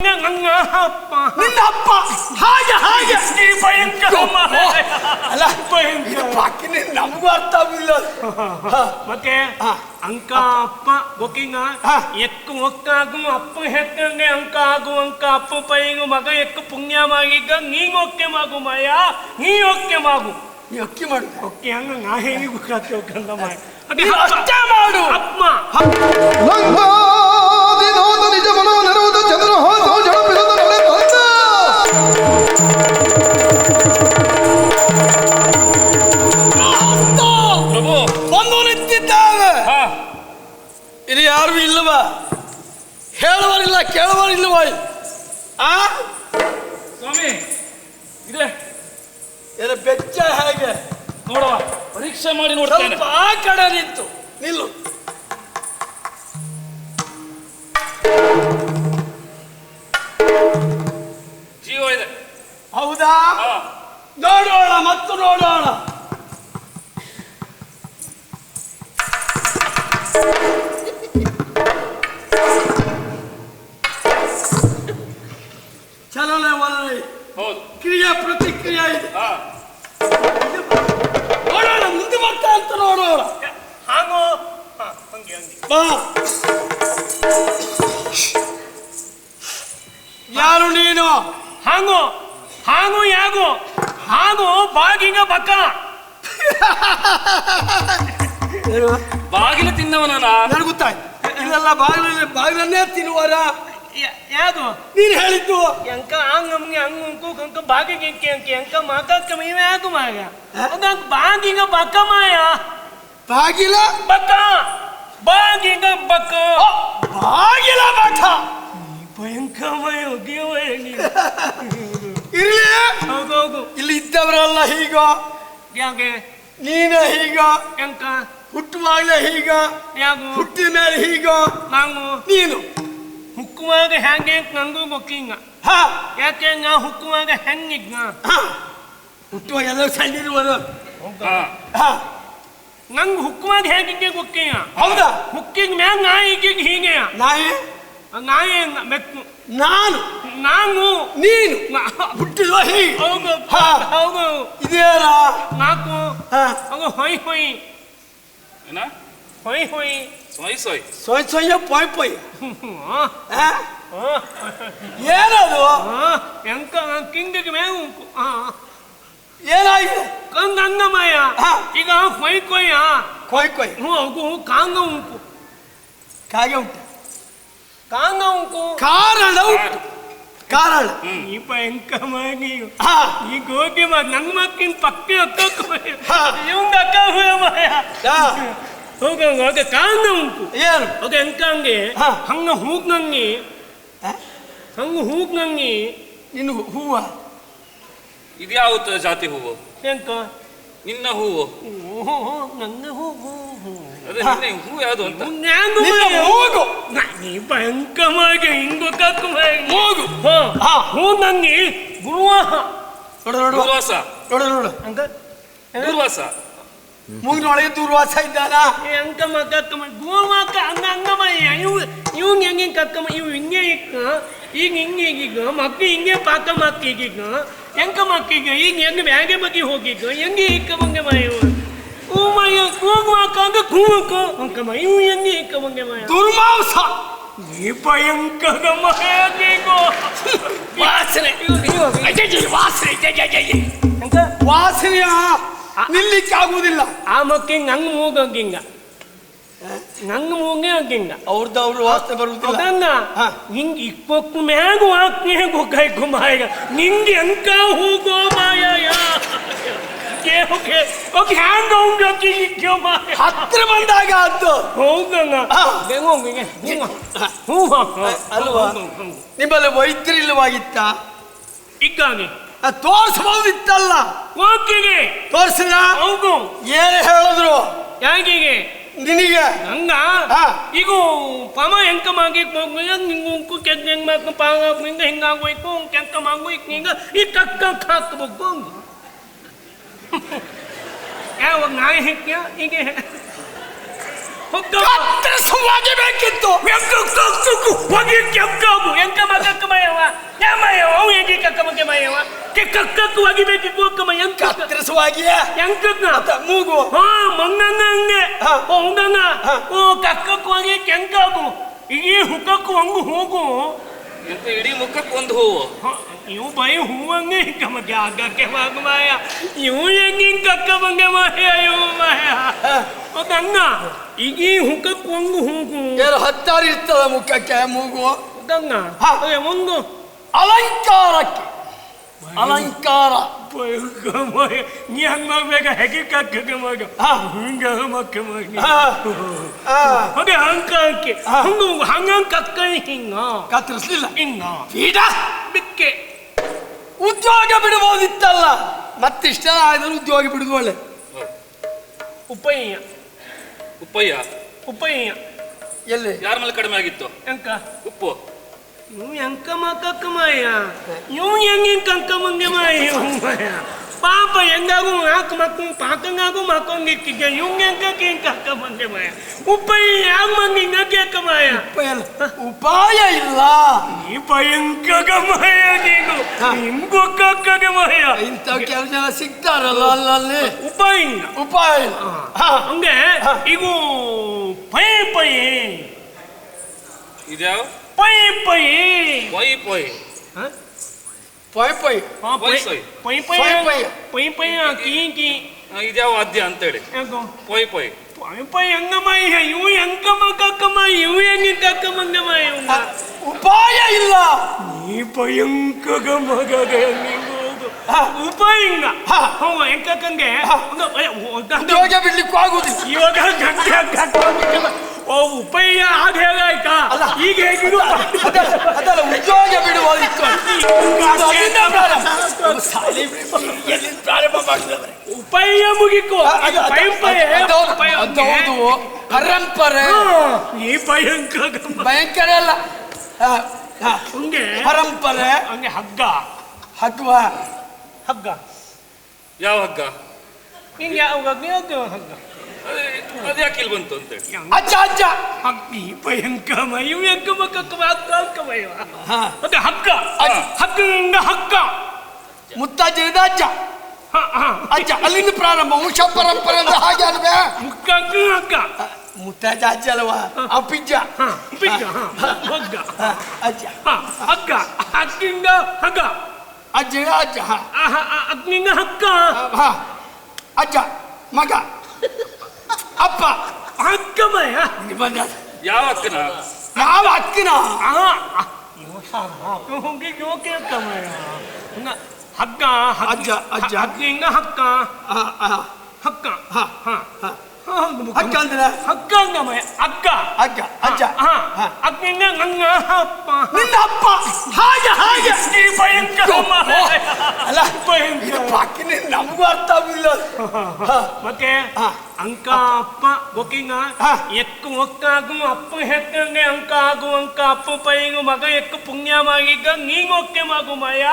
ನನ್ನ ಅಪ್ಪ ನಿನ್ನ ಅಪ್ಪ ಹಾಗೆ ಹಾಗೆ. ಈ ಭಯಂಕರ ಮಾರಾಯ. ಅಲ್ಲ ಭಯಂಕರ. ಬಾಕಿ ನಮಗೂ ಅರ್ಥ ಆಗಿಲ್ಲ ಮತ್ತೆ ಆ. ಅಂಕ ಅಪ್ಪ ಗೊಕ್ಕಿಂಗ ಹಾ. ಎಕ್ಕು ಒಕ್ಕಾಗು ಅಪ್ಪ ಹೆಕ್ಕಂಗೆ ಅಂಕ ಆಗು ಅಂಕ ಅಪ್ಪ ಪೈಗು ಮಗ ಎಕ್ಕು ಪುಣ್ಯವಾಗಿಗ ನೀ ಒಕ್ಕೆ ಮಾಗು ಮಾಯ. ನೀ ಒಕ್ಕೆ ಮಾಗು. ನೀ ಅಕ್ಕಿ ಮಾಡು. ಒಕ್ಕೆ ಹಂಗ ನಾ ಹೇಗೆ ಗೊತ್ತಾಗ್ತೇ ಒಕ್ಕಂದ ಮಾಯ. ಅದೇ ನೀನು ಅಪ್ಪ. ಅಷ್ಟೇ ಮಾಡು. ಅಪ್ಪ ನಿಜ ಮನವ ನೆರವುದ ಚಂದ್ರ ಹಾಸೋ ಜಡಪಿರದ ನಡೆ ತಂದ അവരോടാണ് ಬಾಗಿಗ ಬಕ್ಕ. ಬಾಗಿಲು ತಿನ್ನವನ ನನಗೆ ಗೊತ್ತಾಯ್ತು ಇದೆಲ್ಲ ಬಾಗಿಲ ಬಾಗಿಲನ್ನೇ ತಿನ್ನುವರ? ಯಾವುದು? ನೀನು ಹೇಳಿದ್ದು. ಎಂಕ ಹಂಗ ನಮ್ಗೆ ಹಂಗ ಉಂಕು ಕಂಕ ಬಾಗಿಗೆ ಎಂಕೆ ಅಂಕೆ ಎಂಕ ಮಾತಾಡ್ಕ ಇವ ಯಾಕು ಮಾಯ ಬಾಗಿಂಗ ಬಾಗಿಗ ಬಕ್ಕ ಮಾಯ. ಬಾಗಿಲ? ಬಕ್ಕ. ಬಾಗಿಂಗ ಬಕ್ಕ. ಬಾಗಿಲ ಬಕ್ಕ. ಭಯಂಕರ ಮಯ ಹೋಗಿವ ಇರ್ಲಿ. ಹೌದೌದು ಇಲ್ಲಿ ಇದ್ದವರಲ್ಲ ಹೀಗ. ಯಾಕೆ? ನೀನೇ ಹೀಗ. ಎಂಕ ಹುಟ್ಟುವಾಗಲೇ ಹೀಗ. ಯಾಗು ಹುಟ್ಟಿದ ಮೇಲೆ ಹೀಗ. ನಾನು ನೀನು. ಹುಕ್ಕುವಾಗ ಹೆಂಗೆ ಅಂತ ನಂಗೂ ಗೊತ್ತಿಂಗ ಹಾ. ಯಾಕೆ ನಾ ಹುಕ್ಕುವಾಗ ಹೆಂಗಿದ್ನ? ಹುಟ್ಟುವಾಗ ಎಲ್ಲ ಸಣ್ಣಿರುವರು ಹಾ. ನಂಗೆ ಹುಕ್ಕುವಾಗ ಹೇಗಿಗೆ ಗೊತ್ತಿಂಗ ಹೌದಾ? ಹುಕ್ಕಿದ ಮ್ಯಾಗ ನಾ ಈಗೀಗ ಹೀಗೆ. ನಾಯಿ? ನಾಯಿ ಬೆಕ್ಕು. ನಾನು. ನಾನು. ನೀನು. ಹುಟ್ಟಿದ ಹೀಗೆ ಹೌದು. ಹಾ. ಹೌದು. ಇದೇನ? ನಾಲ್ಕು. ಹೌದು ಹೊಯ್ ಹೊಯ್. ಏನ? ಹೊಯ್ ಹೊಯ್. ಸೊಯ್ ಸೊಯ್. ಸೊಯ್ ಸೊಯ್ಯ ಪೊಯ್ ಪೊಯ್. ಹಾ? ಏನದು? ಎಂಕ ಕಿಂಗಿಗೆ ಆ ಏನಾಗಿದೆ? ಕಂಗ ಅಂಗಮಯ ಈಗ ಕೊಯ್ ಕೊಯ್ಯ? ಕೊಯ್ ಕೊಯ್. ಹ್ಞೂ ಅವು ಕಾಂಗ ಉಂಕು ಕಾಗೆ ಉಂಟು. ಕಾಂಗ ಉಂಕು ಕಾರಣ ಉಂಟು. ಕಾರಣ. ಈ ಭಯಂಕರವಾಗಿ ಹಾ. ಈ ಗೋಗಿ ನನ್ನ ಮಕ್ಕಿನ ಪಕ್ಕ ಅಕ್ಕ ಹಾ. ಇವಂಗ ಅಕ್ಕ. ಹೋಗ ಹೋಗ ಕಾಂಗ ಉಂಟು ಏನು? ಹೋಗ ಎಂಕ ಹಂಗೆ ಹಾ. ಹಂಗ ಹೂಕ್ ನಂಗೆ. ಹಾ? ಹಂಗ ಹೂಗ್ ನಂಗೆ. ನಿನ್ನ ಹೂವ? ಇದ್ಯಾವ ಜಾತಿ ಹೂವು? ಎಂಕ ನಿನ್ನ ಹೂವು. ನನ್ನ ಹೂವು. ಅದೇ ನಿನ್ನ ಹೂವು ಯಾವುದು ಅಂತ? ನಿನ್ನ ಹೋಗು. ನಾ- ಭಯಂಕರವಾಗಿ ಹಿಂಗು ಕಕ್ಕು ಮೂಗು ಹಾ ಹಾ. ಹೂ ನಂಗೆ ಗುರುವಾಹ ನೋಡು ನೋಡು ದೂರ್ವಾಸ ನೋಡು ನೋಡು ಹಂಗ ದೂರ್ವಾಸ ಮೂಗಿನೊಳಗೆ ದೂರ್ವಾಸ ಇದ್ದಾನ. ಅಂಕಮ್ಮ ಕಕ್ಕಮ್ಮ ಗೋವಾಕ ಹಂಗ ಹಂಗಮ್ಮಯ್ಯ ಇವು ಇವ್ ಹೆಂಗೆ ಕಕ್ಕಮ್ಮ ಇವ್ ಹಿಂಗೆ ಇಕ್ಕ ಈಗ ಹಿಂಗೆ ಈಗೀಗ ಮಕ್ಕ ಹಿಂಗೆ ಪಾಕ ಮಕ್ಕೀಗ ಹೆಂಗ ಮಕ್ಕೀಗ ಈಗ? ಹೆಂಗೆ ಬ್ಯಾಗೆ ಬಗ್ಗೆ ಹೋಗಿಗ ಹೆಂಗೆ ಇಕ್ಕ ಬಂಗೆ ಮಾಯ ಓ ಮಾಯ ಗೋವಾಕ ಹಂಗ ಕೂವಕ ಮಾಯ ಇವು ಹೆಂಗೆ ಇಕ್ಕ ಬಂಗೆ ಮಾಯ? ದುರ್ಮಾಂಸ. ಈ ಭಯಂಕರ ವಾಸನೆ ಅಯ್ಯಯ್ಯ, ವಾಸನೆ. ಅಂಕ ವಾಸನೆಯ ನಿಲ್ಲಿಕ್ಕೆ ಆಗುವುದಿಲ್ಲ ಆ ಮಕ್ಕಿಂಗ್ ನಂಗೆ ಮೂಗಂಗಿಂಗ ನಂಗೆ ಮೂಗೇ ಹಂಗಿಂಗ ಅವ್ರದ್ದು ಅವ್ರ ವಾಸನೆ ಬರುವುದಿಲ್ಲ ಅದಂಗ. ಹಿಂಗ್ ಇಕ್ಕೊಕ್ಕು ಮ್ಯಾಗ ವಾಕ್ನೆ ಗೊಗ್ಗಾಯ್ಕು ಮಾಯ ನಿಂಗೆ ಎಂಕ ಹೋಗೋ ಮಾಯ ಹ್ಯಾಂಗ ಹೋಗಿ ಇಕ್ಕೋ ಮಾಯ ಹತ್ರ ಬಂದಾಗ ಅದು ಅಲ್ವಾ? ನಿಮ್ಮಲ್ಲಿ ವೈದ್ಯರಿಲ್ಲವಾಗಿತ್ತ? ಇಕ್ಕಾಗಿ. ತೋರಿಸಬಹುದಿತ್ತಲ್ಲ ಓಕೆಗೆ. ತೋರಿಸಿದ? ಹೌದು. ಏನು ಹೇಳಿದ್ರು? ಯಾಕಿಗೆ ನಿನಗೆ? ಹಂಗ. ಈಗ ಪಾಮ ಹೆಂಕ ಮಾಗಿ ನಿಂಗೆ ಉಂಕು ಹೆಂಗ್ ಮಾಕ ಪಾಗ ಹಿಂಗ ಹಿಂಗಾಗೋಯ್ತು ಕೆಂಕ ಮಾಗೋಯ್ತು ಹಿಂಗ ಈ ಕಕ್ಕ ಹಾಕ್ಬೇಕು ಹಂಗ ಯಾವ ನಾಯಿ ಹೆಕ್ಕ ಹೀಗೆ. ಹೊಕ್ಕಮ್ಮ ಕತ್ತರಿಸುವಾಗೆ ಬೇಕಿತ್ತು. ಕೆಕ್ಕಬು ಎಂಕ ಮಗಕ್ಕ ಮಯವ ಯಾಮಯವ ಅವು ಹೆಂಗೆ ಕಕ್ಕ ಮಗ ಮಯವ ಕೆ ಕಕ್ಕಕ್ಕು ಒಗಿಬೇಕು ಕೋಕ್ಕಮ್ಮ ಎಂಕ ಕತ್ತರಿಸುವಾಗಿಯೇ? ಮೂಗು. ಹಾ ಮಂಗಂಗ ಹಂಗೆ. ಓ ಹಂಗಂಗ ಹಾ. ಓ ಕಕ್ಕಕ್ಕು ಹೋಗಿ ಕೆಂಕಾಗು. ಈ ಹುಕ್ಕಕ್ಕು ಹಂಗು ಹೋಗು. ಎಂತ ಇಡೀ ಮುಖಕ್ಕೆ ಒಂದು ಹೂವು? ಇವು ಬೈ ಹೂವಂಗೆ ಕಮಗೆ ಆಗಕ್ಕೆ ಮಗ ಮಾಯ. ಇವು ಹೆಂಗೆ ಕಕ್ಕ ಬಂಗೆ ಮಾಯ ಇವು ಮಾಯ. ಹಂಗ ಈಗ ಈ ಒಂದು ಹಂಗು ಹೋಗು. ಏನು ಹತ್ತಾರು ಇರ್ತದ ಮುಖಕ್ಕೆ ಮೂಗು? ಹಂಗ ಒಂದು. ಅಲಂಕಾರಕ್ಕೆ. ಅಲಂಕಾರ. ನೀ ಹಂಗ ಮಾಡ್ಬೇಕ ಹೆಗೆ ಕಕ್ಕಗೆ ಮಗ ಹಂಗ ಮಕ್ಕ. ಹಾ. ಅದೇ ಹಂಕಕ್ಕೆ ಹಾ. ಹಂಗ ಹಂಗ ಕಕ್ಕ ಹಿಂಗ. ಕತ್ತರಿಸ್ಲಿಲ್ಲ. ಹಿಂಗ. ಬೀಡ ಬಿಕ್ಕೆ. ಉದ್ಯೋಗ ಬಿಡಬಹುದಿತ್ತಲ್ಲ ಮತ್ತಿಷ್ಟ ಆದರೂ ಉದ್ಯೋಗ ಬಿಡುದು ಒಳ್ಳೆ. ಉಪಯ್ಯ. ಉಪ್ಪಯ್ಯ ಉಪಯ್ಯ. ಎಲ್ಲಿ? ಯಾರ ಮೇಲೆ ಕಡಿಮೆ ಆಗಿತ್ತು? ಎಂಕ ಉಪ್ಪು. ಇವು ಎಂಕ ಮಕ್ಕಕ್ಕ ಮಾಯ ಇವು ಹೆಂಗೆ ಕಂಕ ಮಂಗೆ ಮಾಯ ಇವು ಮಾಯ ಪಾಪ ಹೆಂಗಾಗು ಹಾಕು ಮಕ್ಕ ಪಾಕಂಗಾಗು ಇವಂಗೆ ಹಿಂಗೆ ಉಪಯ್ಯ ಯಾವ ಮಂಗೆ ಹಿಂಗ ಕೇಕ ಮಾಯ ಉಪಾಯ ಇಲ್ಲ. ಉಪಾಯ ಇಲ್ಲ. ಈ ಭಯಂಕರ ಮಾಯ ನೀನು. ನಿಮ್ಗೂ ಕಕ್ಕಗೆ ಮಾಯ ಇಂಥ ಕೆಲಸ ಜನ ಸಿಗ್ತಾರಲ್ಲ ಅಲ್ಲಲ್ಲಿ? ಉಪಾಯ ಇಲ್ಲ. ಹಾ. ಹಂಗೆ. ಈಗ ಪೈ ಪೈ ಇದ್ಯಾವ? ಪೈ ಪೈ ಪೊಯ್ ಪೊಯ್ ಹ? ಪೊಯ್ ಪೊಯ್ ಆ, ಪೈ ಪೈ ಸೊಯ್. ಪೈ ಪೈ ಪೈ ಪೈ. ಪೈ ಪೈ ಕೀ ಕೀ ಇದ್ಯಾವ ವಾದ್ಯ ಅಂತೇಳಿ ಪೈ ಪೊಯ್ ಪೈ ಪೈ ಹೆಂಗಮ್ಮ ಇವು ಹೆಂಗಮ್ಮ ಕಕ್ಕಮ್ಮ ಇವು ಹೆಂಗೆ ಹಾ. ಉಪಾಯ ಇಲ್ಲ ನೀ ಭಯಂಕರ ಮಗ ಹೆಂಗೋದು ಹಾ. ಉಪಯೋಗ ಹಾ. ಹ್ಞೂ ಬಿಡ್ಲಿಕ್ಕೂ ಆಗುದಿಲ್ಲ ಇವಾಗ ಗಂಟೆ. ಓ ಉಪಯ್ಯ ಆಗ ಹೇಗಾಯ್ತಾ ಅಲ್ಲ. ಈಗ ಹೇಗಿರು ಅದಲ್ಲ ಉದ್ಯೋಗ ಬಿಡುವ ಪ್ರಾರಂಭ. ಮಾಡಿದವರು ಉಪಯ್ಯ ಮುಗಿಕೋ. ಹೌದು, ಹೌದು. ಪರಂಪರೆ. ಈ ಭಯಂಕರ ಭಯಂಕರ ಅಲ್ಲ. ಹಾ, ಹಾ. ಹಂಗೆ? ಪರಂಪರೆ. ಹಂಗೆ ಹಗ್ಗ. ಹಗ್ವ ಹಗ್ಗ. ಯಾವ ಹಗ್ಗ? ಹಿಂಗೆ ಯಾವ ಹಗ್ಗ? ಹಗ್ಗ. ಅದೇ- ಅದು ಯಾಕೆ ಇಲ್ಲಿ ಬಂತು ಅಂತ ಅಜ್ಜ ಅಜ್ಜ! ಹಗ್ಗಿ ಭಯಂಕಮಯಂ ಹಗ್ಗಮಯ್ಯ ಹಕ್ಕ ಮತ್ತೆ ಹಕ್ಕ ಅಜ್ಜ. ಹಗ್ಗದಿಂದ ಹಗ್ಗ. ಮುತ್ತಜ್ಜನಿಂದ ಅಜ್ಜ. ಹ, ಹ. ಅಜ್ಜ ಅಲ್ಲಿಂದ ಪ್ರಾರಂಭ. ವಂಶ ಪರಂಪರೆ ಅಂದ್ರೆ ಹಾಗೆ ಅಲ್ವೇ? ಮುಕ್ಕ ಹಗ್ಗ ಮುತ್ತಾಜ ಅಜ್ಜ ಅಲ್ವಾ? ಅಪ್ಪಿಜ್ಜ ಹ, ಹಗ್ಗ. ಹಾ, ಅಜ್ಜ. ಹ, ಹಗ್ಗ. ಹಗ್ಗಿಂದ ಹಗ್ಗ. ಅಜ್ಜ ಅಜ್ಜ ಹಾ, ಆ, ಹ, ಆ, ಹಗ್ಗಿಂದ ಹಗ್ಗ. ಹಾ. ಅಜ್ಜ ಮಗ. ಅಪ್ಪ ಹಗ್ಗಮಯ್ಯ ಬಂದ ಯಾವ ಅಕ್ಕನ? ಯಾವ ಅಕ್ಕನ? ಹೋಗಿ ಯೋಕೆ ಹಂಗ ಹಗ್ಗ ಅಜ್ಜ ಅಜ್ಜ, ಅಜ್ಜ. ಹಕ್ಕ ಹಕ್ಕ ಹ ಹಾ, ಹಗ್ಗ ಹಾ, ಹ, ಹಾ. ಹ, ಅಕ್ಕ ಅಂದ್ರೆ ಹಗ್ಗ ಹಂಗಮಯ್ಯ ಹಗ್ಗ ಅಜ್ಜ ಅಜ್ಜ ಹ, ಹಾ. ಹಗ್ಗಿಂದ ಗಂಗ ಅಪ್ಪ ನಿನ್ನ ಅಪ್ಪ ಹಾಗೆ ಹಾಗೆ ಈ ಭಯಂಕರ ಮಾಯ. ಅಲ್ಲ ಭಯಂಕರ ಇದು ಬಾಕಿನೇ ನಮಗೂ ಅರ್ಥ ಆಗುದಿಲ್ಲ ಹಾ. ಮತ್ತೆ ಹಾ. ಅಂಕ ಅಪ್ಪ ಗೊಕ್ಕಿಂಗ ಹಾ. ಎಕ್ಕು ಒಕ್ಕಾಗು ಅಪ್ಪ ಹೆಕ್ಕಂಗೆ ಅಂಕ ಆಗು ಅಂಕ ಅಪ್ಪ ಪೈಗು ಮಗ ಎಕ್ಕು ಪುಣ್ಯ ಮಾಗಿಗ ನೀ ಒಕ್ಕೆ ಮಾಗು ಮಾಯ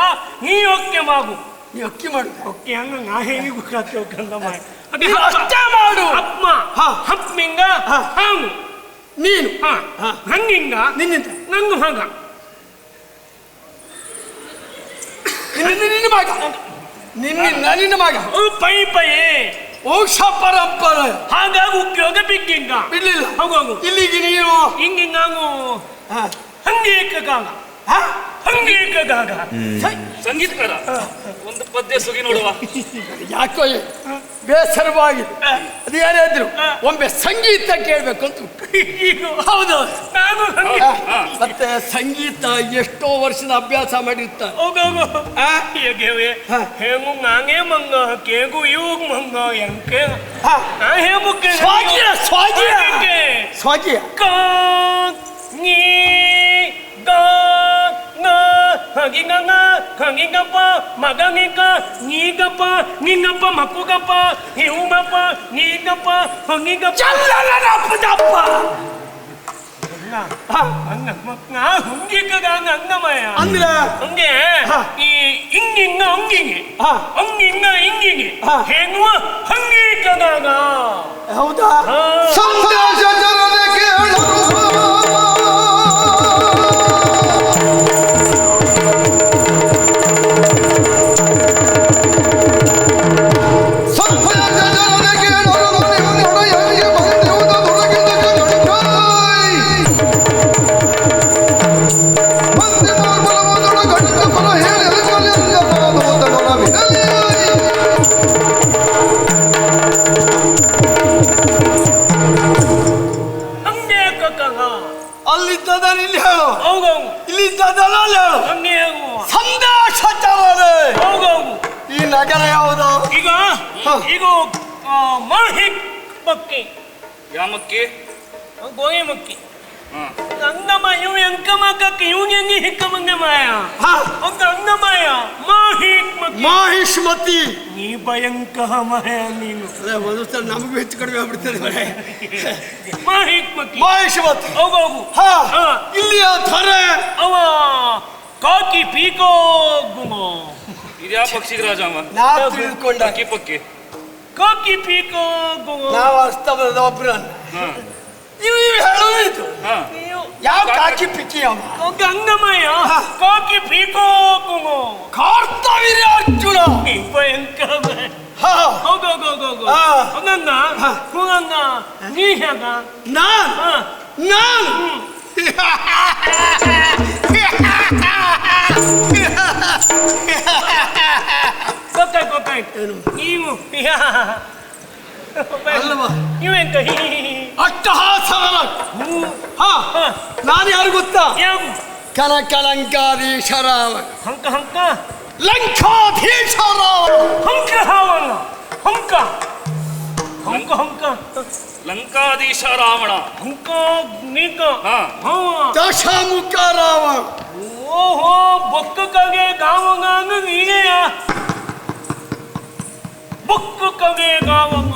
ನೀ ಒಕ್ಕೆ ಮಾಗು ನೀ ಅಕ್ಕಿ ಮಾಡು. ಅಕ್ಕಿ ಹಂಗ ನಾ ಹೇಗೆ ಕತ್ತೆ ಕಂದ ಮಾಯ ಅದೇ ಅಷ್ಟೇ ಮಾಡು. ಅಪ್ಪ. ಹಾ. ಹಪ್ಪಿಂಗ ಹಾ. ಹಾಂಗು ನೀನು. ಹಾ. ಹಾ. ಹಂಗಿಂಗ ನಿನ್ನಿಂದ. ನಂಗು ಹಂಗ. ನಿನ್ನ ನಿನ್ನ ಮಗ. ನಿನ್ನಿಂದ ನಿನ್ನ ಮಗ. ಓ ಪೈ ಪೈ. ವಂಶ ಪರಂಪರೆ ಹಾಗಾಗಿ ಉಪಯೋಗ ಬಿಗ್ಗಿಂಗ ಬಿಡ್ಲಿಲ್ಲ. ಹೋಗು ಹೋಗು. ಇಲ್ಲಿಗೆ ನೀನು. ಹಿಂಗಿಂಗ ಹಾ. ಹಂಗೇಕಾಗ ಹಾ? ಹಂಗೇಕಾಗ. ಸಂಗೀತಕಾರ ಒಂದು ಪದ್ಯ ಸುಗಿ ನೋಡುವ. ಯಾಕೋ ಬೇಸರವಾಗಿ ಅದು ಯಾರೇ ಇದ್ರು ಒಮ್ಮೆ ಸಂಗೀತ ಕೇಳ್ಬೇಕು ಅಂತ. ಹೌದು. ನಾನು ಮತ್ತೆ ಸಂಗೀತ ಎಷ್ಟೋ ವರ್ಷದ ಅಭ್ಯಾಸ ಮಾಡಿರ್ತಾರೆ ಹೋಗೋಗು ಆ? ಹೇಗೆ. ಹಾ. ಹೇಗು ನಾಂಗೆ ಮಂಗ ಕೇಗು ಇವಾಗ ಮಂಗ ಎಂಕೆ ಹಾ. ನಾ 강인가? 강인강가? 강인가빠? 마강인가? 니가빠? 니가빠? 막고가빠? 해우마빠? 니가빠? 강인가빠? 잘라라라 부자빠 아, 엉기가가 엉나마야. 안들라 엉기, 이 잉잉가 엉기니, 엉기가 잉잉이, 행와 엉기가가가. 해우다. 성대하셨다. ಮಾಯ. ಹಾ. ಒಂದು ಅಂಗಮಾಯ ಮಾಹಿಕ್ ಮಕ್ಕಿ ಮಾಹಿಷ್ಮತಿ. ನೀ ಭಯಂಕ ಮಾಯ ನೀನು. ಅದೇ ಒಂದು ಸಲ ನಮಗೂ ಹೆಚ್ಚು ಕಡಿಮೆ ಆಗ್ಬಿಡ್ತಾರೆ ಮಾಹಿಷ್ಮತಿ. ಹೋಗು ಹೋಗು. ಹಾ. ಹಾ. ಇಲ್ಲಿಯ ಧರೆ. ಅವ ಕಾಕಿ ಪೀಕೋ ಗುಮೋ ಇದ್ಯಾ ಪಕ್ಷಿ ರಾಜ ನಾ ತಿಳ್ಕೊಂಡ. ಪಕ್ಕಿ ಪಕ್ಕಿ ಕಾಕಿ ಪೀಕೋ ಗುಮೋ ನಾವು ಅಸ್ತಮದ ಒಬ್ರನ್ನ ಹಾ ಇವು ಇವು ಹೇಳುವುದು ಹಾ ಯಾವ ಕಾಕಿ ಪಿಕ್ಕಿ ಅವ ಅಂಗಮಯ ಕಾಕಿ ಪೀಕೋ ಗುಮೋ ಕಾರ್ತವೀರ್ಯ ಅರ್ಜುನ ನೀ ಭಯಂಕರ ಮಾಯ ಹಾ ಹೋಗು ಹೋಗು ಹೋಗು ಹೋಗು ಹಾ. ಹಂಗಂಗ ಹಂಗಂಗ ನೀ ಹೇಗ ನಾನ್ ಹಾ ನಾನ್ ಗೊತ್ತಾಯ್ತು ಗೊತ್ತಾಯ್ತು ನೀವು ಅಲ್ವಾ? ನೀವೆಂತ? ಅಟ್ಟಹಾಸನ ಹಾ ನಾನು ಯಾರು ಗೊತ್ತಾ? ಯಾವ? ಕನಕಲಂಕಾಧೀಶರಾವ. ಹಂಕ ಹಂಕ? ಲಂಕಾಧೀಶರಾವ. ಹಂಕ ರಾವಣ ಹಂಕ? ಹಂಕ ಹಂಕ? ಲಂಕಾಧೀಶ ರಾವಣ ಹಂಕ ನೀಕ? ದಶಮುಖ ರಾವಣ ಓಹೋ ಬೊಕ್ಕ ಕಗೆ ಗಾವಂಗ ನೀನೆಯ? ಬೊಕ್ಕ ಕಗೆ ಗಾವಂಗ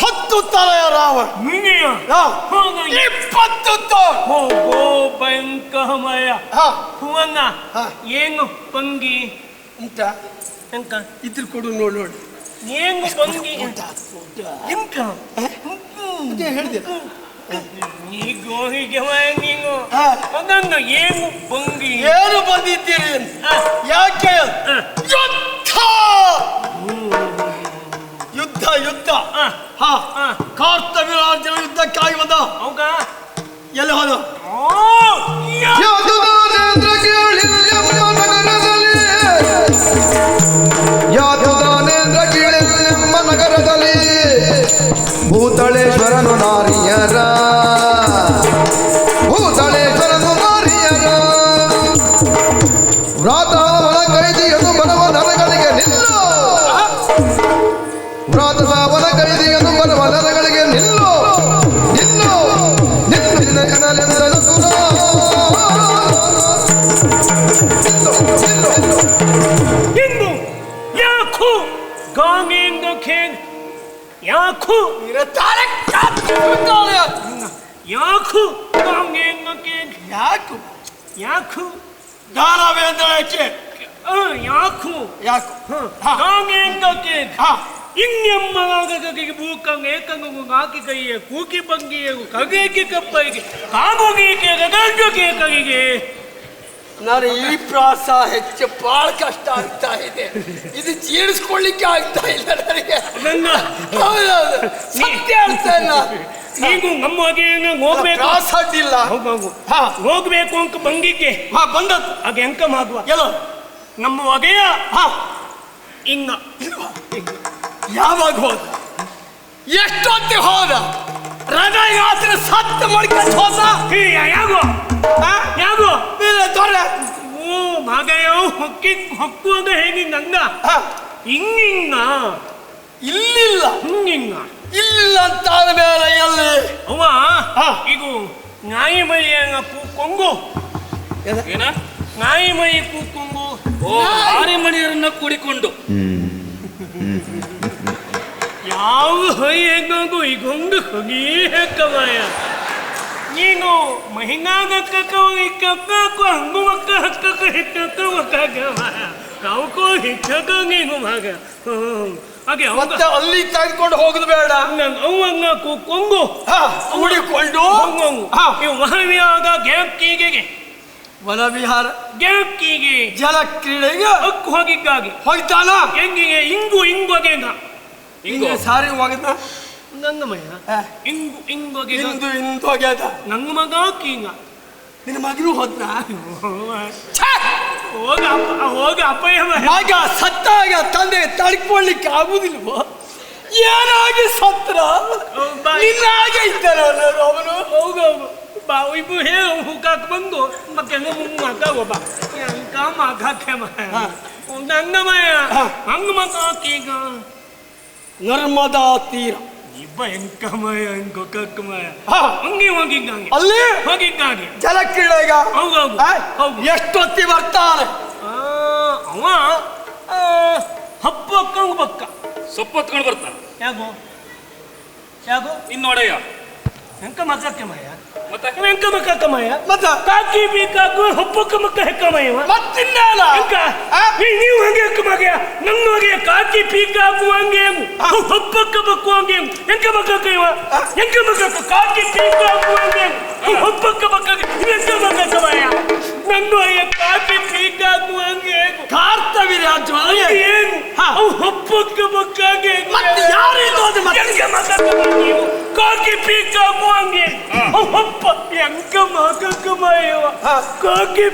ಹತ್ತು ತಲೆಯ ರಾವ ನೀನೆಯ ಹಾ. ಹೋಗ ಇಪ್ಪತ್ತು ಹೋಗೋ ಭಯಂಕರಮಯ. ಹಾ. ಹೂವಂಗ ಹಾ. ಏನು ಪಂಗಿ? ಉಂಟ ಎಂಕ ಇದ್ರ ಕೊಡು ನೋಡಿ ನೋಡಿ. ಏನು ಪಂಗಿ? ಎಂಕ ಅದೇ ಹೇಳಿದೆ. ನೀ ಗೋಹಿಗೆ ನೀನು. ಹಂಗಂಗ ಏನು ಪಂಗಿ? ಏನು ಬಂದಿದ್ದೀರಿ ಅಂತ. ಯಾಕೆ? ಯುದ್ಧ. ಯುದ್ಧ ಹಾ. ಕಾರ್ತವ್ಯ ಯುದ್ಧಕ್ಕಾಗಿ ಬಂದ ಎಲ್ಲ ಎಲ್ಲಿ ಹೋದ? ಯಾದುದಾನೇಂದ್ರ ಕೇಳಿಲ್ಲೆಂಬ ನಗರದಲ್ಲಿ? ಭೂತಳೇಶ್ವರನು ನಾರಿಯರ. ಯಾಕು? ಇರುತ್ತಾರೆ ಕಾತ್ಕೊಂಡಿದ್ದಾರೆ. ಯಾಕು? ಗಾಂಗಿಂಗ ಖೇನ್ ಯಾಕು? ಯಾಕು? ದಾನವೇಂದ್ರಕ್ಕೆ ಆ, ಯಾಕು? ಯಾಕು? ಹಾ. ಗಾಂಗಿಂಗ ಖೇನ್ ಹಾ. ಇನ್ನೆಮ್ಮಗಾಗಗೆ ಬೂಕಂಗ ಏಕಂಗ ಕಾಕಿ ಕೈಯ ಕೂಕಿ ಬಂಗಿಯ ಕಗೇಕಿ ಕಪ್ಪೈಗೆ ಕಾಮುಗೀಕೆ ಗಗಂಜುಗೆ ಕೈಗೆ ನಾನು ಈ ಪ್ರಾಸ ಹೆಚ್ಚು ಬಹಳ ಕಷ್ಟ ಆಗ್ತಾ ಇದೆ. ಇದು ಜೀರ್ಣಿಸ್ಕೊಳ್ಳಿಕ್ಕೆ ಆಗ್ತಾ ಇಲ್ಲ ನನಗೆ. ನನ್ನ ಹೌದೌದು. ಸತ್ಯ ಇಲ್ಲ. ನೀವು ನಮ್ಮ ಹಾಗೆ ಹೋಗ್ಬೇಕು? ಸಾಧ್ಯ ಹಾ. ಹೋಗ್ಬೇಕು ಅಂಕ ಬಂಗಿಗೆ ಹಾ ಬಂದದ್ದು. ಹಾಗೆ ಅಂಕ ಮಾಡುವ ಎಲ್ಲ. ನಮ್ಮ ಹೊಗೆಯ? ಹಾ. ಇನ್ನ. ಯಾವಾಗ ಹೋದ? ಎಷ್ಟೊತ್ತಿ ಹೋದ? ಹೃದಯಾತ್ರ ಸತ್ತು ಮಡ್ಕೊಂಡು ಹೋದ ಯಾಗೋ? ಯಾಗೋ? ಇಲ್ಲ ದೊರೆ ಓ ಮಗಯೋ ಹೊಕ್ಕಿ ಹೊಕ್ಕುವಾಗ ಹೇಗೆ ನಂಗ? ಹಾ, ಹಿಂಗಿಂಗ? ಇಲ್ಲಿಲ್ಲ. ಹಿಂಗಿಂಗ? ಇಲ್ಲ ಅಂತ ಮೇಲೆ ಎಲ್ಲಿ? ಅವ ಇದು ಈಗ ನಾಯಿ ಮೈಯ ಕೊಂಗು ಏನ? ನಾಯಿ ಮೈ ಕೂಕೊಂಗು? ಓ ಆರೆಮಣಿಯರನ್ನ ಕೂಡಿಕೊಂಡು. ಯಾವ ಹೊಯ್ ಈಗ ಈಗೊಂದು ಹೊಗಿ ಹೆಕ್ಕವಾಯ ನೀನು ಮಹಿಂಗಾಗ ಹಕ್ಕಕ್ಕ ಇಕ್ಕಕ್ಕ ಹಂಗು ಮಕ್ಕ ಹಕ್ಕಕ್ಕ ಹಿಕ್ಕಕ್ಕ ಮಕ್ಕ ಕಾವುಕೋ ಹಿಕ್ಕಕ್ಕ ನೀನು ಮಗ. ಹಾಗೆ ಮತ್ತೆ ಅಲ್ಲಿ ತೆಗೆದುಕೊಂಡು ಹೋಗುದು ಬೇಡ. ಅವಂಗ ಕೊಂಗು. ಹಾ, ಕೂಡಿಕೊಂಡು ಕೊಂಗು ಹಾ. ಇವು ಮಹಾವಿಯಾಗ ಗ್ಯಾಪ್ಕಿಗೆ ವನವಿಹಾರ ಗ್ಯಾಪ್ಕಿಗೆ ಜಲ ಕ್ರೀಡೆಗೆ ಹಕ್ಕು ಹೋಗಿಕ್ಕಾಗಿ ಹೋಗ್ತಾನ? ಹೆಂಗಿಗೆ ಇಂಗು ಇಂಗು ಹಿಂಗೋ ಹಿಂಗೆ. ಸಾರಿ ಹೋಗಿದ್ನ? ನನ್ನ ಮಯ ಇಂಗು ಇಂಗೊಗೆಗ ಇಂದು ಇಂದು ಹೋಗ್ಯದ ನನ್ನ ಮಗ ಕೀಂಗ. ನಿನ್ನ ಮಗನು ಹೋದ್ನ! ಹೋಗ ಹೋಗ ಅಪ್ಪಯ್ಯ ಮಗ. ಮಗ ಸತ್ತಾಗ ತಂದೆ ತಡ್ಕೊಳ್ಳಿಕ್ಕೆ ಆಗುದಿಲ್ವೋ? ಏನಾಗಿ ಸತ್ರ? ಬಾ. ನಿನ್ನಾಗೆ ಇದ್ದಾರ ಅವನು? ಹೋಗ ಹೋಗು ಬಾ ಇಬ್ಬರು ಹೇಳು ಹುಕ್ಕಾಕ್ ಬಂದು. ಮತ್ತೆ ಮುಂಗ್? ಮಾಕಾಗೋಬ ಎಂಕ ಮಾಕಾಕೆ ಮಾಯ ನನ್ನ ಮಯ ಹಂಗ ಮಾಕಾಕೀಗ ನರ್ಮದಾ ತೀರ. ಇಬ್ಬ ಹೆಂಕಮಯ ಹಾ. ಹಂಗೆ ಹೋಗಿದ್ದಂಗೆ. ಅಲ್ಲಿ ಹೋಗಿದ್ದಂಗೆ. ಎಷ್ಟೊತ್ತಿ ಬರ್ತಾನೆ? ಆ, ಅವ ಆ, ಹಬ್ಬ ಅಕ್ಕಂಗ ಬಕ್ಕ. ಸೊಪ್ಪು ಹೊತ್ಕೊಂಡು ಯಾಕೋ? ಯಾಗೋ ಯಾಗೋ ಇನ್ನೊಡೆಯ ಹೆಂಕ ಮಕ್ಕಕ್ಕೆ ಮಯ ಮತ್ತೆ ಎಂಕ ಮಕ್ಕಕ್ಕಮಯ ಮತ್ತ? ಕಾಕಿ ಬೀಕಾಕು ಹಬ್ಬಕ್ಕ ಮಕ್ಕ ಹೆಕ್ಕಮಯವ ಆ? ನೀ- ನೀವು ಹಂಗೆ ಹೆಕ್ಕ ನನ್ನ ಹೋಗಿ ಕಾಕಿ ಪೀಕಾಕು ಹಂಗೆ ಹಬ್ಬಕ್ಕ ಬಕ್ಕು ಹಂಗೆ ಇವ ಎಂಕ ಮಕ್ಕಕ್ಕ ಕಾಕಿ ಪೀಕಾಕು ಹಂಗೆ ಹಬ್ಬಕ್ಕ ಬಕ್ಕ ಹೋಗಿ ಹಂಗೆ ಕಾರ್ತವಿ. ಅವು ಹಬ್ಬಕ್ಕ ಬಕ್ಕ ಹಂಗೆ ಮತ್ತೆ ಯಾರು ಇದು ಅದು ಮತ್ತೆ? ನೀವು? ಕಾಕಿ ಹಂಗೆ ಅವು ಹಬ್ಬ ಎಂಕ ಮಕ್ಕಕ್ಕ ಮಯವ ಕಾಕಿ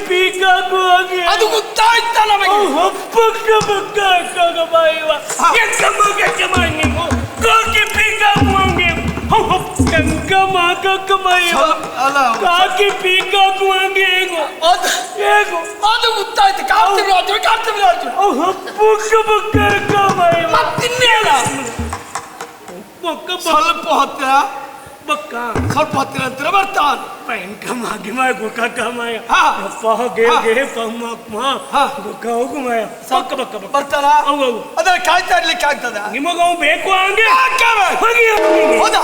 ಹಂಗೆ ಅದು ಗೊತ್ತಾಯ್ತಾ ನಮಗೆ. ಹಬ್ಬಕ್ಕ ಬಕ್ಕ ಅಕ್ಕಗ ಬಾಯಿವ ಎಂಕ ಮಗಕ್ಕ ನೀವು? ಕಾಕಿ ಪೀಕ ಹಂಗೆ ಮಕ್ಕಕ್ಕ ಬಾಯಿವ ಅಲ್ಲ. ಕಾಕಿ ಪೀಕಾಕು ಹಂಗೆ ಹೇಗೋ? ಅದು ಹೇಗೋ? ಅದು ಗೊತ್ತಾಯ್ತು ಕಾರ್ತವಿ ರಾಜು ಕಾರ್ತವಿ ರಾಜು ಬುಕ್ಕ ಬುಕ್ಕ ಬಾಯಿವ ಮತ್ತಿನ್ನೇನ? ಬಕ್ಕ. ಸ್ವಲ್ಪ ಹೊತ್ತಿರ ಬಕ್ಕ. ಸ್ವಲ್ಪ ಹತ್ತಿರ ಹತ್ತಿರ ಬರ್ತಾನೆ. ಎಂಕ ಮಾಗಿ ಮಾಯ ಗೊಕ್ಕ ಮಾಯ. ಹಾ. ಅಪ್ಪ ಗೆ. ಗೆ ಪಮ್ಮ ಹಾ. ಗೊಕ್ಕ ಹೋಗು ಮಾಯ. ಬಕ್ಕ ಬಕ್ಕ ಬಕ್ಕ. ಬರ್ತಾನ? ಹೌದು ಹೌದು ಅದನ್ನ ಕಾಯ್ತಾ ಇರ್ಲಿಕ್ಕೆ ಆಗ್ತದ? ನಿಮಗವು ಬೇಕು ಹಂಗೆ? ಹೋಗಿ. ಹೌದಾ?